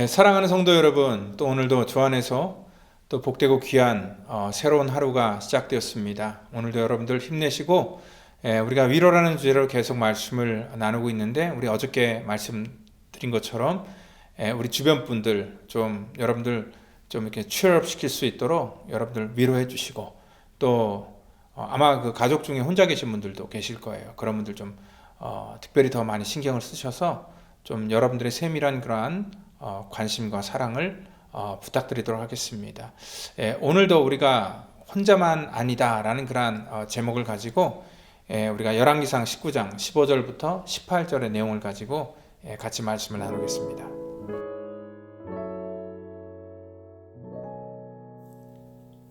예, 사랑하는 성도 여러분, 또 오늘도 주 안에서 또 복되고 귀한 어, 새로운 하루가 시작되었습니다. 오늘도 여러분들 힘내시고 예, 우리가 위로라는 주제로 계속 말씀을 나누고 있는데 우리 어저께 말씀드린 것처럼 예, 우리 주변 분들 좀 여러분들 좀 이렇게 취업 시킬 수 있도록 여러분들 위로해 주시고 또 어, 아마 그 가족 중에 혼자 계신 분들도 계실 거예요. 그런 분들 좀 어, 특별히 더 많이 신경을 쓰셔서 좀 여러분들의 세밀한 그러한 어, 관심과 사랑을 어, 부탁드리도록 하겠습니다. 예, 오늘도 우리가 혼자만 아니다라는 그러한 어, 제목을 가지고 예, 우리가 열왕기상 19장 15절부터 18절의 내용을 가지고 예, 같이 말씀을 나누겠습니다.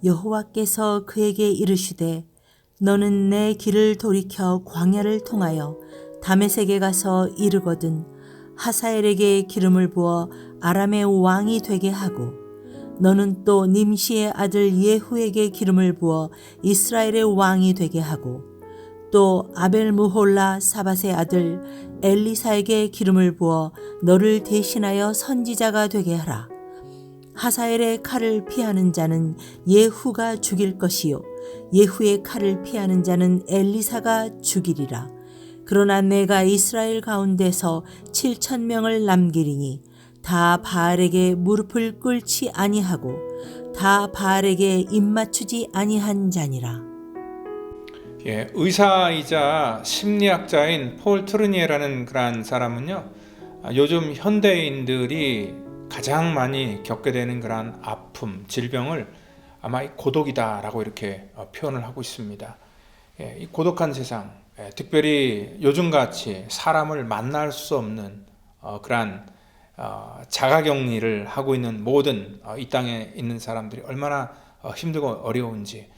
여호와께서 그에게 이르시되 너는 내 길을 돌이켜 광야를 통하여 다메섹에 가서 이르거든 하사엘에게 기름을 부어 아람의 왕이 되게 하고 너는 또 님시의 아들 예후에게 기름을 부어 이스라엘의 왕이 되게 하고 또 아벨 무홀라 사밧의 아들 엘리사에게 기름을 부어 너를 대신하여 선지자가 되게 하라. 하사엘의 칼을 피하는 자는 예후가 죽일 것이요 예후의 칼을 피하는 자는 엘리사가 죽이리라 그러나 내가 이스라엘 가운데서 7천 명을 남기리니 다 바알에게 무릎을 꿇지 아니하고 다 바알에게 입맞추지 아니한 자니라 예, 의사이자 심리학자인 폴 트르니에라는 그러한 사람은요, 아, 요즘 현대인들이 가장 많이 겪게 되는 그러한 아픔, 질병을 아마 이 고독이다라고 이렇게 어, 표현을 하고 있습니다. 예, 이 고독한 세상, 예, 특별히 요즘같이 사람을 만날 수 없는 어, 그러한 어, 자가격리를 하고 있는 모든 어, 이 땅에 있는 사람들이 얼마나 어, 힘들고 어려운지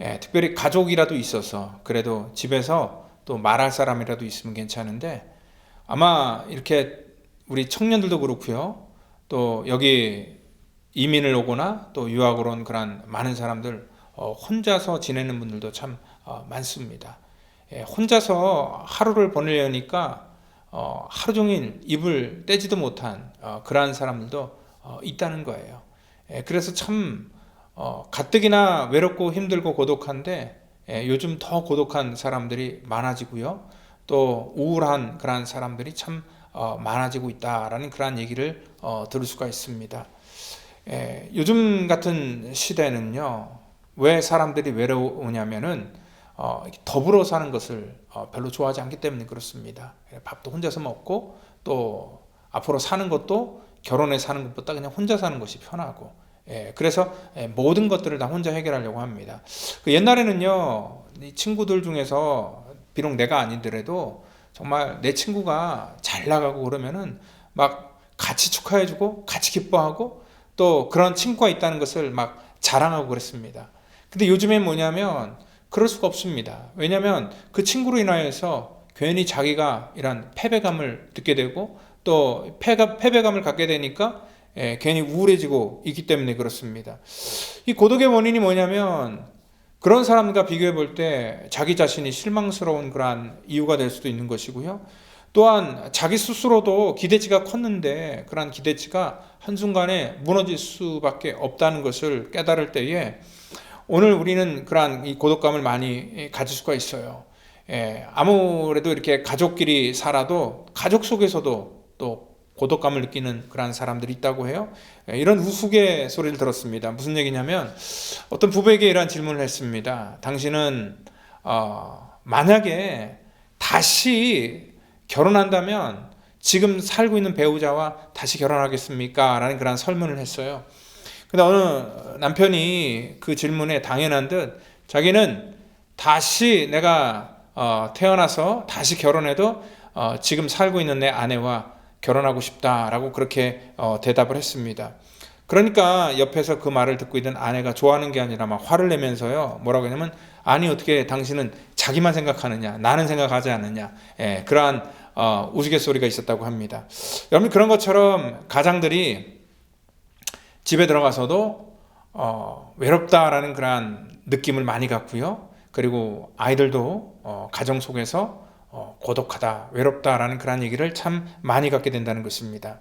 예, 특별히 가족이라도 있어서 그래도 집에서 또 말할 사람이라도 있으면 괜찮은데 아마 이렇게 우리 청년들도 그렇고요. 또 여기 이민을 오거나 또 유학을 온 그런 많은 사람들 어, 혼자서 지내는 분들도 참 어, 많습니다. 예, 혼자서 하루를 보내려니까 어, 하루 종일 입을 떼지도 못한 어, 그러한 사람들도 어, 있다는 거예요. 예, 그래서 참 어, 가뜩이나 외롭고 힘들고 고독한데 예, 요즘 더 고독한 사람들이 많아지고요. 또 우울한 그러한 사람들이 참 어, 많아지고 있다라는 그러한 얘기를 어, 들을 수가 있습니다. 예, 요즘 같은 시대는요, 왜 사람들이 외로우냐면은 어, 더불어 사는 것을 어, 별로 좋아하지 않기 때문에 그렇습니다. 예, 밥도 혼자서 먹고 또 앞으로 사는 것도 결혼해 사는 것보다 그냥 혼자 사는 것이 편하고 예, 그래서 예, 모든 것들을 다 혼자 해결하려고 합니다. 그 옛날에는요, 이 친구들 중에서 비록 내가 아니더라도 정말 내 친구가 잘 나가고 그러면은 막 같이 축하해주고 같이 기뻐하고 또 그런 친구가 있다는 것을 막 자랑하고 그랬습니다. 근데 요즘엔 뭐냐면 그럴 수가 없습니다. 왜냐하면 그 친구로 인하여서 괜히 자기가 이런 패배감을 듣게 되고 또 패가, 패배감을 갖게 되니까 예, 괜히 우울해지고 있기 때문에 그렇습니다. 이 고독의 원인이 뭐냐면 그런 사람과 비교해 볼 때 자기 자신이 실망스러운 그러한 이유가 될 수도 있는 것이고요. 또한 자기 스스로도 기대치가 컸는데 그러한 기대치가 한순간에 무너질 수밖에 없다는 것을 깨달을 때에 오늘 우리는 그러한 이 고독감을 많이 가질 수가 있어요. 예, 아무래도 이렇게 가족끼리 살아도 가족 속에서도 또 고독감을 느끼는 그러한 사람들이 있다고 해요. 예, 이런 우스개 소리를 들었습니다. 무슨 얘기냐면 어떤 부부에게 이러한 질문을 했습니다. 당신은 어, 만약에 다시 결혼한다면 지금 살고 있는 배우자와 다시 결혼하겠습니까? 라는 그런 설문을 했어요. 근데 어느 남편이 그 질문에 당연한 듯 자기는 다시 내가 어, 태어나서 다시 결혼해도 어, 지금 살고 있는 내 아내와 결혼하고 싶다라고 그렇게 어, 대답을 했습니다. 그러니까 옆에서 그 말을 듣고 있던 아내가 좋아하는 게 아니라 막 화를 내면서요. 뭐라고 하냐면 아니 어떻게 당신은 자기만 생각하느냐 나는 생각하지 않느냐 예, 그러한 어, 우스갯소리가 있었다고 합니다. 여러분 그런 것처럼 가장들이 집에 들어가서도 어, 외롭다라는 그러한 느낌을 많이 갖고요. 그리고 아이들도 어, 가정 속에서 어, 고독하다, 외롭다라는 그런 얘기를 참 많이 갖게 된다는 것입니다.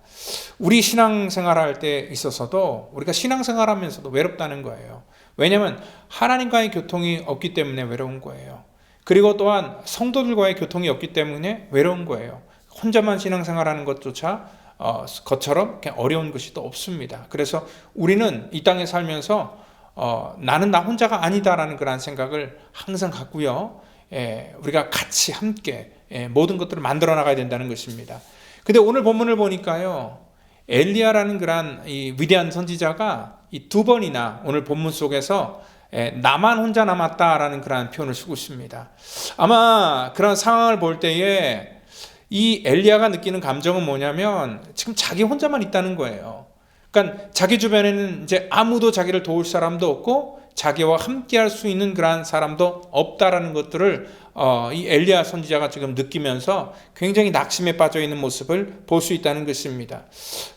우리 신앙생활할 때 있어서도 우리가 신앙생활하면서도 외롭다는 거예요. 왜냐하면 하나님과의 교통이 없기 때문에 외로운 거예요. 그리고 또한 성도들과의 교통이 없기 때문에 외로운 거예요. 혼자만 신앙생활하는 것조차 어, 것처럼 어려운 것이 또 없습니다. 그래서 우리는 이 땅에 살면서 어, 나는 나 혼자가 아니다라는 그런 생각을 항상 갖고요. 예, 우리가 같이 함께 예, 모든 것들을 만들어 나가야 된다는 것입니다. 근데 오늘 본문을 보니까요. 엘리야라는 그러한 이 위대한 선지자가 이 두 번이나 오늘 본문 속에서 예, 나만 혼자 남았다라는 그러한 표현을 쓰고 있습니다. 아마 그런 상황을 볼 때에 이 엘리야가 느끼는 감정은 뭐냐면 지금 자기 혼자만 있다는 거예요. 그러니까 자기 주변에는 이제 아무도 자기를 도울 사람도 없고 자기와 함께할 수 있는 그러한 사람도 없다라는 것들을 어, 이 엘리야 선지자가 지금 느끼면서 굉장히 낙심에 빠져 있는 모습을 볼 수 있다는 것입니다.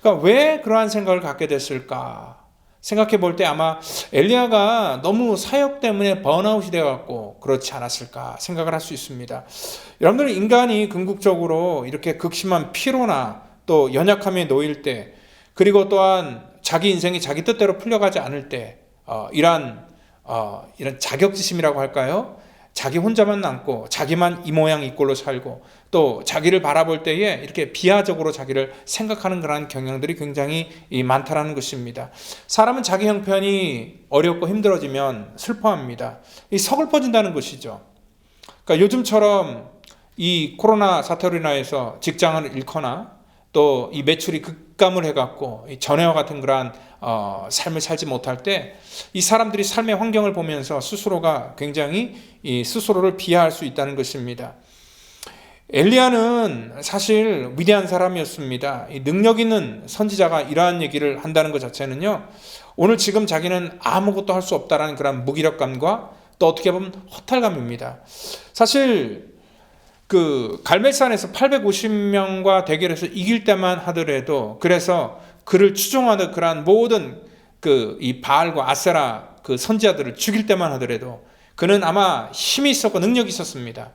그러니까 왜 그러한 생각을 갖게 됐을까? 생각해 볼 때 아마 엘리야가 너무 사역 때문에 번아웃이 되어 갖고 그렇지 않았을까 생각을 할 수 있습니다. 여러분들 인간이 궁극적으로 이렇게 극심한 피로나 또 연약함에 놓일 때 그리고 또한 자기 인생이 자기 뜻대로 풀려가지 않을 때 어, 이러한 어, 이런 자격지심이라고 할까요? 자기 혼자만 남고 자기만 이 모양 이 꼴로 살고 또 자기를 바라볼 때에 이렇게 비하적으로 자기를 생각하는 그러한 경향들이 굉장히 많다라는 것입니다. 사람은 자기 형편이 어렵고 힘들어지면 슬퍼합니다. 이 서글퍼진다는 것이죠. 그러니까 요즘처럼 이 코로나 사태로 인하여서 직장을 잃거나 또 이 매출이 급감을 해갖고 전해와 같은 그러한 어, 삶을 살지 못할 때 이 사람들이 삶의 환경을 보면서 스스로가 굉장히 이 스스로를 비하할 수 있다는 것입니다. 엘리야는 사실 위대한 사람이었습니다. 능력 있는 선지자가 이러한 얘기를 한다는 것 자체는요. 오늘 지금 자기는 아무것도 할 수 없다라는 그런 무기력감과 또 어떻게 보면 허탈감입니다. 사실 그 갈멜산에서 850명과 대결해서 이길 때만 하더라도 그래서 그를 추종하는 그러한 모든 그 이 바알과 아세라 그 선지자들을 죽일 때만 하더라도 그는 아마 힘이 있었고 능력이 있었습니다.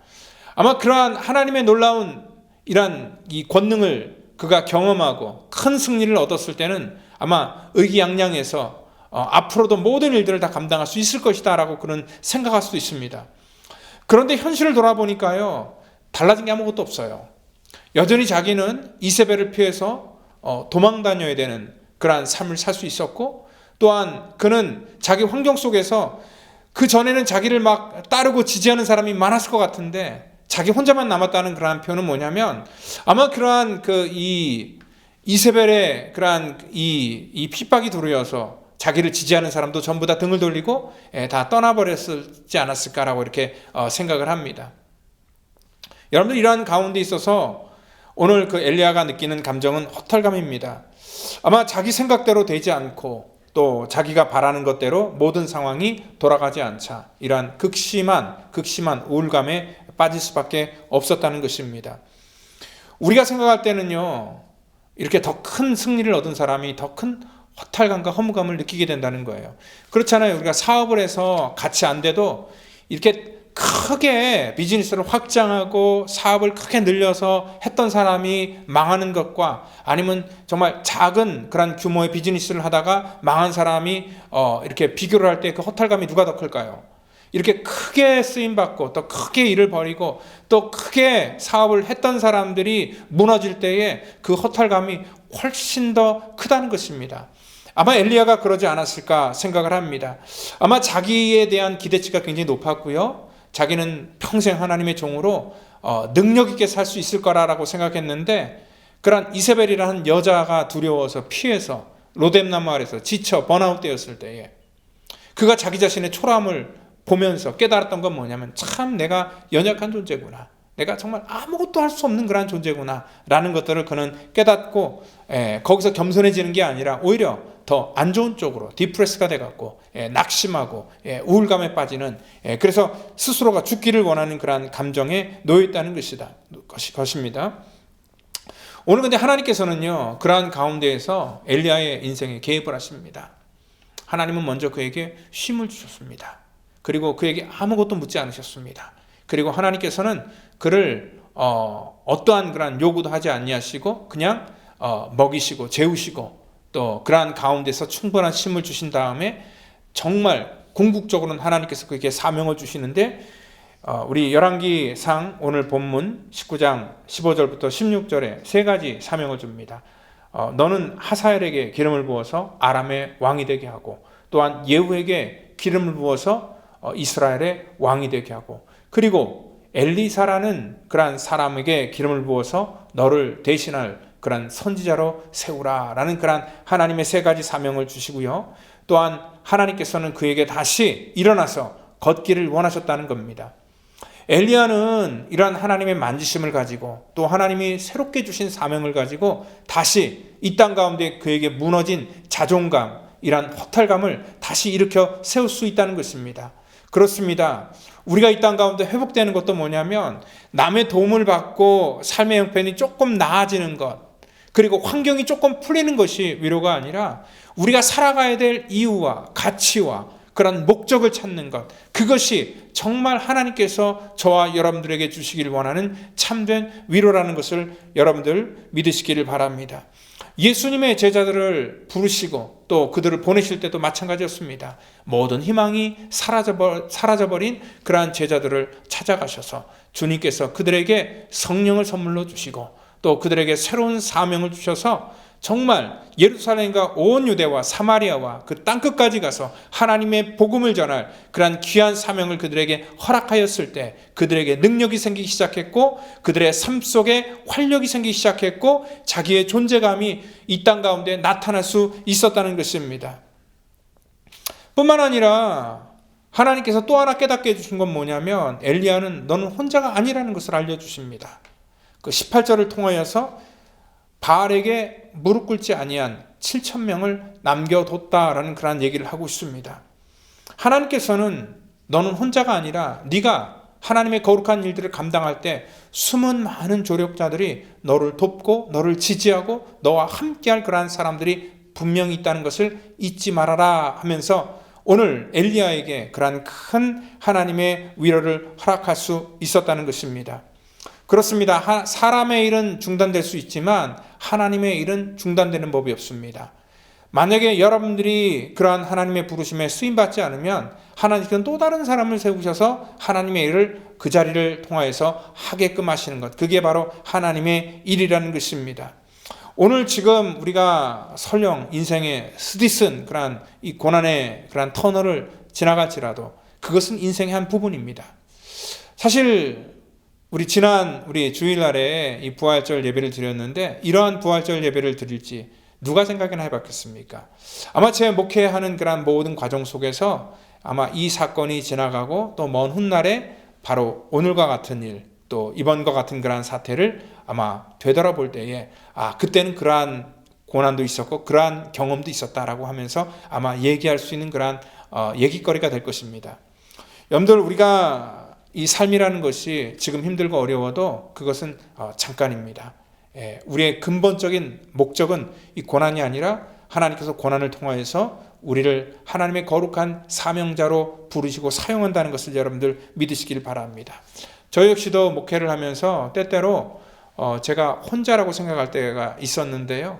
아마 그러한 하나님의 놀라운 이러한 이 권능을 그가 경험하고 큰 승리를 얻었을 때는 아마 의기양양해서 어, 앞으로도 모든 일들을 다 감당할 수 있을 것이다라고 그는 생각할 수도 있습니다. 그런데 현실을 돌아보니까요 달라진 게 아무것도 없어요. 여전히 자기는 이세벨을 피해서 어, 도망 다녀야 되는 그러한 삶을 살 수 있었고 또한 그는 자기 환경 속에서 그 전에는 자기를 막 따르고 지지하는 사람이 많았을 것 같은데 자기 혼자만 남았다는 그러한 표현은 뭐냐면 아마 그러한 그 이 이세벨의 그러한 이, 이 핍박이 두려워서 자기를 지지하는 사람도 전부 다 등을 돌리고 예, 다 떠나버렸지 않았을까라고 이렇게 어, 생각을 합니다. 여러분들 이러한 가운데 있어서 오늘 그 엘리야가 느끼는 감정은 허탈감입니다. 아마 자기 생각대로 되지 않고 또 자기가 바라는 것대로 모든 상황이 돌아가지 않자 이러한 극심한 극심한 우울감에 빠질 수밖에 없었다는 것입니다. 우리가 생각할 때는요 이렇게 더 큰 승리를 얻은 사람이 더 큰 허탈감과 허무감을 느끼게 된다는 거예요. 그렇잖아요. 우리가 사업을 해서 같이 안 돼도 이렇게 크게 비즈니스를 확장하고 사업을 크게 늘려서 했던 사람이 망하는 것과 아니면 정말 작은 그런 규모의 비즈니스를 하다가 망한 사람이 어 이렇게 비교를 할 때 그 허탈감이 누가 더 클까요? 이렇게 크게 쓰임 받고 또 크게 일을 벌이고 또 크게 사업을 했던 사람들이 무너질 때에 그 허탈감이 훨씬 더 크다는 것입니다. 아마 엘리야가 그러지 않았을까 생각을 합니다. 아마 자기에 대한 기대치가 굉장히 높았고요. 자기는 평생 하나님의 종으로 어, 능력 있게 살 수 있을 거라라고 생각했는데 그런 이세벨이라는 여자가 두려워서 피해서 로뎀나무 아래서 지쳐 번아웃 되었을 때에 그가 자기 자신의 초라함을 보면서 깨달았던 건 뭐냐면 참 내가 연약한 존재구나. 내가 정말 아무것도 할 수 없는 그런 존재구나. 라는 것들을 그는 깨닫고 에, 거기서 겸손해지는 게 아니라 오히려 더 안 좋은 쪽으로 디프레스가 돼갖고 예, 낙심하고 예, 우울감에 빠지는 예, 그래서 스스로가 죽기를 원하는 그러한 감정에 놓여 있다는 것이다 것이 것입니다. 오늘 근데 하나님께서는요 그러한 가운데에서 엘리야의 인생에 개입을 하십니다. 하나님은 먼저 그에게 쉼을 주셨습니다. 그리고 그에게 아무것도 묻지 않으셨습니다. 그리고 하나님께서는 그를 어, 어떠한 그런 요구도 하지 아니하시고 그냥 어, 먹이시고 재우시고 또 그러한 가운데서 충분한 쉼을 주신 다음에 정말 궁극적으로는 하나님께서 그에게 사명을 주시는데 어, 우리 열왕기상 오늘 본문 19장 15절부터 16절에 세 가지 사명을 줍니다. 어, 너는 하사엘에게 기름을 부어서 아람의 왕이 되게 하고 또한 예후에게 기름을 부어서 어, 이스라엘의 왕이 되게 하고 그리고 엘리사라는 그러한 사람에게 기름을 부어서 너를 대신할 그러한 선지자로 세우라라는 그러한 하나님의 세 가지 사명을 주시고요. 또한 하나님께서는 그에게 다시 일어나서 걷기를 원하셨다는 겁니다. 엘리야는 이러한 하나님의 만지심을 가지고 또 하나님이 새롭게 주신 사명을 가지고 다시 이 땅 가운데 그에게 무너진 자존감, 이러한 허탈감을 다시 일으켜 세울 수 있다는 것입니다. 그렇습니다. 우리가 이 땅 가운데 회복되는 것도 뭐냐면 남의 도움을 받고 삶의 형편이 조금 나아지는 것, 그리고 환경이 조금 풀리는 것이 위로가 아니라 우리가 살아가야 될 이유와 가치와 그런 목적을 찾는 것, 그것이 정말 하나님께서 저와 여러분들에게 주시길 원하는 참된 위로라는 것을 여러분들 믿으시기를 바랍니다. 예수님의 제자들을 부르시고 또 그들을 보내실 때도 마찬가지였습니다. 모든 희망이 사라져버, 사라져버린 그러한 제자들을 찾아가셔서 주님께서 그들에게 성령을 선물로 주시고 또 그들에게 새로운 사명을 주셔서 정말 예루살렘과 온 유대와 사마리아와 그 땅끝까지 가서 하나님의 복음을 전할 그러한 귀한 사명을 그들에게 허락하였을 때 그들에게 능력이 생기기 시작했고 그들의 삶 속에 활력이 생기기 시작했고 자기의 존재감이 이 땅 가운데 나타날 수 있었다는 것입니다. 뿐만 아니라 하나님께서 또 하나 깨닫게 해주신 건 뭐냐면 엘리야는 너는 혼자가 아니라는 것을 알려주십니다. 그 18절을 통하여서 바알에게 무릎 꿇지 아니한 7천 명을 남겨뒀다라는 그런 얘기를 하고 있습니다. 하나님께서는 너는 혼자가 아니라 네가 하나님의 거룩한 일들을 감당할 때 숨은 많은 조력자들이 너를 돕고 너를 지지하고 너와 함께할 그러한 사람들이 분명히 있다는 것을 잊지 말아라 하면서 오늘 엘리야에게 그러한 큰 하나님의 위로를 허락할 수 있었다는 것입니다. 그렇습니다. 하- 사람의 일은 중단될 수 있지만 하나님의 일은 중단되는 법이 없습니다. 만약에 여러분들이 그러한 하나님의 부르심에 쓰임 받지 않으면 하나님께서는 또 다른 사람을 세우셔서 하나님의 일을 그 자리를 통하여서 하게끔 하시는 것. 그게 바로 하나님의 일이라는 것입니다. 오늘 지금 우리가 설령 인생의 스디슨 그러한 이 고난의 그러한 터널을 지나갈지라도 그것은 인생의 한 부분입니다. 사실 우리 지난 우리 주일날에 이 부활절 예배를 드렸는데 이러한 부활절 예배를 드릴지 누가 생각이나 해봤겠습니까? 아마 제 목회하는 그런 모든 과정 속에서 아마 이 사건이 지나가고 또 먼 훗날에 바로 오늘과 같은 일, 또 이번과 같은 그러한 사태를 아마 되돌아볼 때에 아 그때는 그러한 고난도 있었고 그러한 경험도 있었다라고 하면서 아마 얘기할 수 있는 그러한 어, 얘기거리가 될 것입니다. 여러분들 우리가 이 삶이라는 것이 지금 힘들고 어려워도 그것은 어, 잠깐입니다. 예, 우리의 근본적인 목적은 이 고난이 아니라 하나님께서 고난을 통하여서 우리를 하나님의 거룩한 사명자로 부르시고 사용한다는 것을 여러분들 믿으시길 바랍니다. 저 역시도 목회를 하면서 때때로 어, 제가 혼자라고 생각할 때가 있었는데요.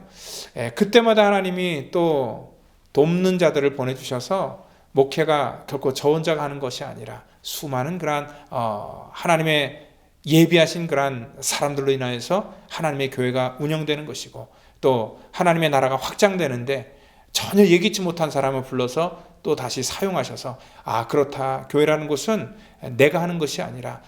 예, 그때마다 하나님이 또 돕는 자들을 보내주셔서 목회가 결코 저 혼자가 하는 것이 아니라 수많은 그러한 어, 하나님의 예비하신 그러한 사람들로 인하여서 하나님의 교회가 운영되는 것이고 또 하나님의 나라가 확장되는데 전혀 예기치 못한 사람을 불러서 또 다시 사용하셔서 아 그렇다. 교회라는 것은 내가 하는 것이 아니라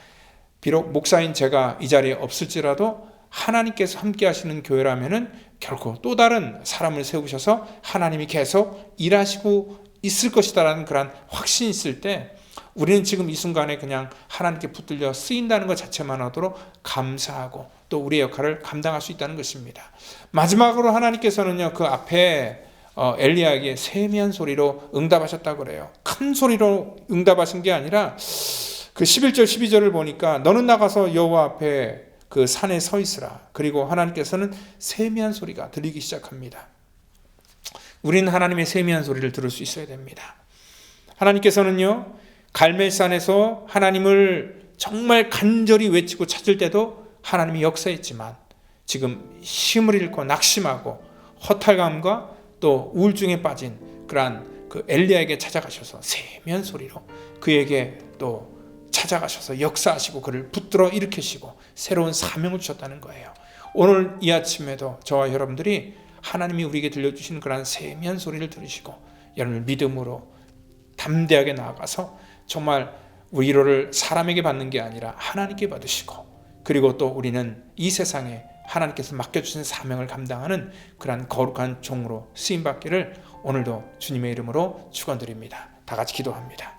비록 목사인 제가 이 자리에 없을지라도 하나님께서 함께 하시는 교회라면은 결코 또 다른 사람을 세우셔서 하나님이 계속 일하시고 있을 것이다라는 그런 확신이 있을 때 우리는 지금 이 순간에 그냥 하나님께 붙들려 쓰인다는 것 자체만으로도 감사하고 또 우리의 역할을 감당할 수 있다는 것입니다. 마지막으로 하나님께서는요 그 앞에 어, 엘리야에게 세미한 소리로 응답하셨다고 그래요. 큰 소리로 응답하신 게 아니라 그 11절 12절을 보니까 너는 나가서 여호와 앞에 그 산에 서 있으라. 그리고 하나님께서는 세미한 소리가 들리기 시작합니다. 우리는 하나님의 세미한 소리를 들을 수 있어야 됩니다. 하나님께서는요, 갈멜산에서 하나님을 정말 간절히 외치고 찾을 때도 하나님이 역사했지만 지금 힘을 잃고 낙심하고 허탈감과 또 우울증에 빠진 그러한 그 엘리야에게 찾아가셔서 세미한 소리로 그에게 또 찾아가셔서 역사하시고 그를 붙들어 일으키시고 새로운 사명을 주셨다는 거예요. 오늘 이 아침에도 저와 여러분들이 하나님이 우리에게 들려주시는 그런 세미한 소리를 들으시고 여러분을 믿음으로 담대하게 나아가서 정말 위로를 사람에게 받는 게 아니라 하나님께 받으시고 그리고 또 우리는 이 세상에 하나님께서 맡겨주신 사명을 감당하는 그러한 거룩한 종으로 쓰임받기를 오늘도 주님의 이름으로 축원드립니다. 다 같이 기도합니다.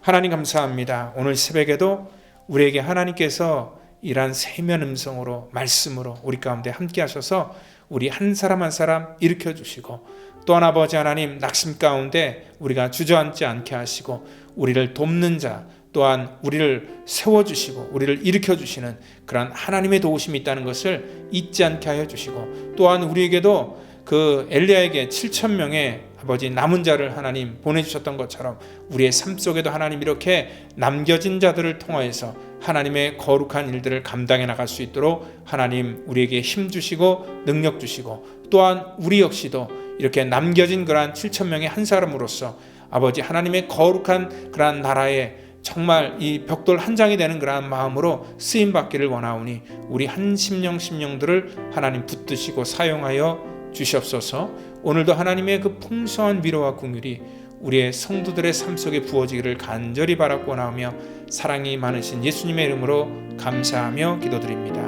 하나님 감사합니다. 오늘 새벽에도 우리에게 하나님께서 이러한 세면 음성으로 말씀으로 우리 가운데 함께 하셔서 우리 한 사람 한 사람 일으켜 주시고 또한 아버지 하나님 낙심 가운데 우리가 주저앉지 않게 하시고 우리를 돕는 자 또한 우리를 세워 주시고 우리를 일으켜 주시는 그러한 하나님의 도우심이 있다는 것을 잊지 않게 하여 주시고 또한 우리에게도 그 엘리야에게 7천 명의 아버지 남은 자를 하나님 보내주셨던 것처럼 우리의 삶 속에도 하나님 이렇게 남겨진 자들을 통하여서 하나님의 거룩한 일들을 감당해 나갈 수 있도록 하나님 우리에게 힘 주시고 능력 주시고 또한 우리 역시도 이렇게 남겨진 그러한 7천 명의 한 사람으로서 아버지 하나님의 거룩한 그러한 나라에 정말 이 벽돌 한 장이 되는 그러한 마음으로 쓰임 받기를 원하오니 우리 한 심령 심령들을 하나님 붙드시고 사용하여 주시옵소서. 오늘도 하나님의 그 풍성한 위로와 긍휼이 우리의 성도들의 삶 속에 부어지기를 간절히 바라고 나오며 사랑이 많으신 예수님의 이름으로 감사하며 기도드립니다.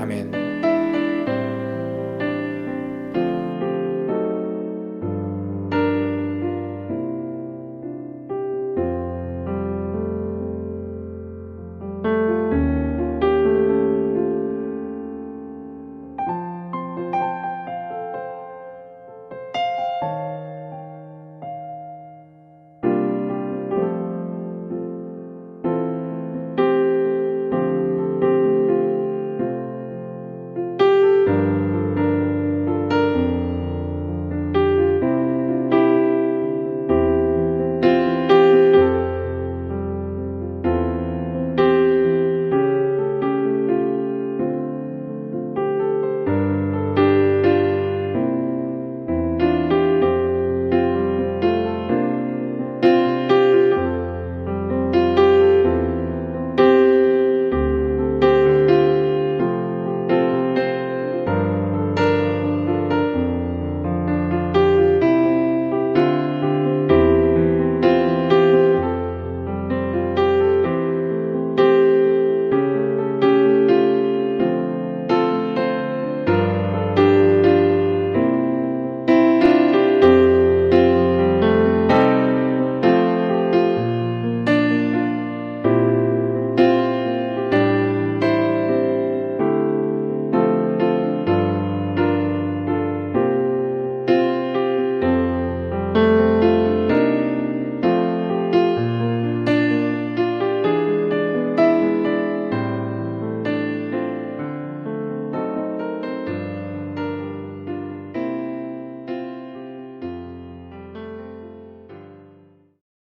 아멘.